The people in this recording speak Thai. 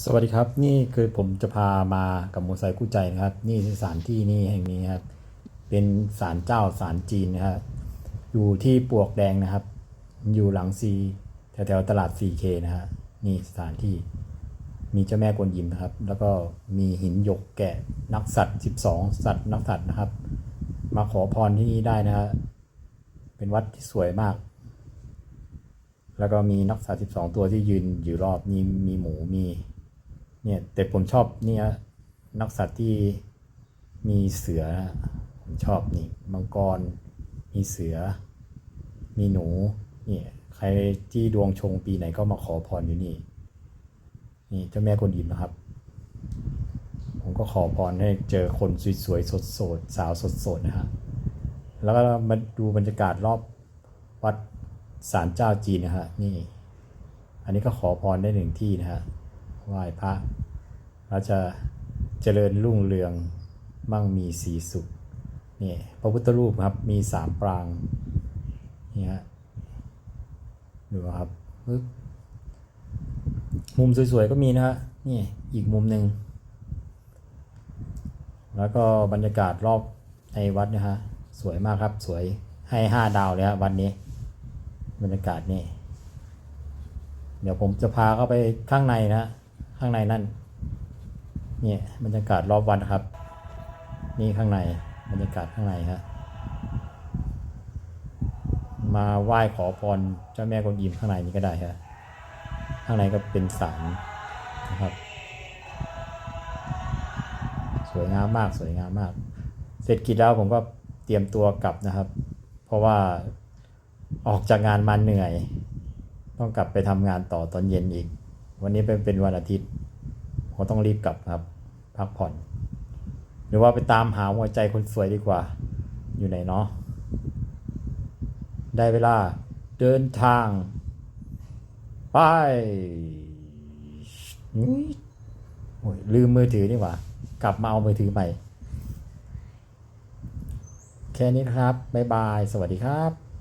สวัสดีครับ นี่คือผมจะพามากับมอไซค์คู่ใจนะครับ นี่คือสถานที่นี่แห่งนี้ครับ เป็นศาลเจ้าศาลจีนนะครับอยู่ที่ปวกแดงนะครับ อยู่หลังซีแถวๆตลาด 4K นะฮะนี่สถานที่ มีเจ้าแม่กวนยิมนะครับ แล้วก็มีหินหยกแกะนักสัตว์ 12 สัตว์นักสัตว์นะครับ มาขอพรที่นี่ได้นะฮะเป็นวัดที่สวยมากแล้วก็มีนักสัตว์12 ตัวที่ยืนอยู่รอบ มีมีหมู มี เนี่ยแต่ผมชอบเนี่ยนักสัตว์ที่มีเสือผมชอบนี่มังกร มีเสือ มีหนูเนี่ยใครที่ดวงชงปีไหนก็มาขอพรอยู่นี่ นี่เจ้าแม่กวนอิมนะครับ ผมก็ขอพรให้เจอคนสวยๆสดๆสาวสดๆนะฮะแล้วก็มาดูบรรยากาศรอบวัดศาลเจ้าจีนนะฮะนี่ อันนี้ก็ขอพรได้หนึ่งที่นะฮะ ไหว้พระแล้วจะเจริญรุ่งเรืองมั่งมีสีสุขนี่พระพุทธรูปครับมีสามปรางนี่ฮะดูครับปึ๊บมุมสวยๆก็มีนะฮะนี่อีกมุมหนึ่งแล้วก็บรรยากาศรอบในวัดนะฮะสวยมากครับสวยให้ห้าดาวเลยฮะวันนี้ บรรยากาศนี่ เดี๋ยวผมจะพาเข้าไปข้างในนะ ข้างในนั่นเนี่ยบรรยากาศรอบวันครับ นี่ข้างในบรรยากาศข้างในฮะมาไหว้ขอพรเจ้าแม่กวนอิมข้างในนี้ก็ได้ฮะข้างในก็เป็นศาลนะครับ สวยงามมากสวยงามมาก เสร็จกิจแล้วผมก็เตรียมตัวกลับนะครับ เพราะว่าออกจากงานมาเหนื่อย ต้องกลับไปทำงานต่อตอนเย็นอีก วันนี้เป็นเป็นวันอาทิตย์ผมต้องรีบกลับครับ พักผ่อน หรือว่าไปตามหาหัวใจคนสวยดีกว่า อยู่ไหนเนาะได้เวลาเดินทาง ไปอุ๊ยโอ้ยลืมมือถือนี่หว่า กลับมาเอามือถือใหม่ แค่นี้นะครับ บ๊ายบาย สวัสดีครับ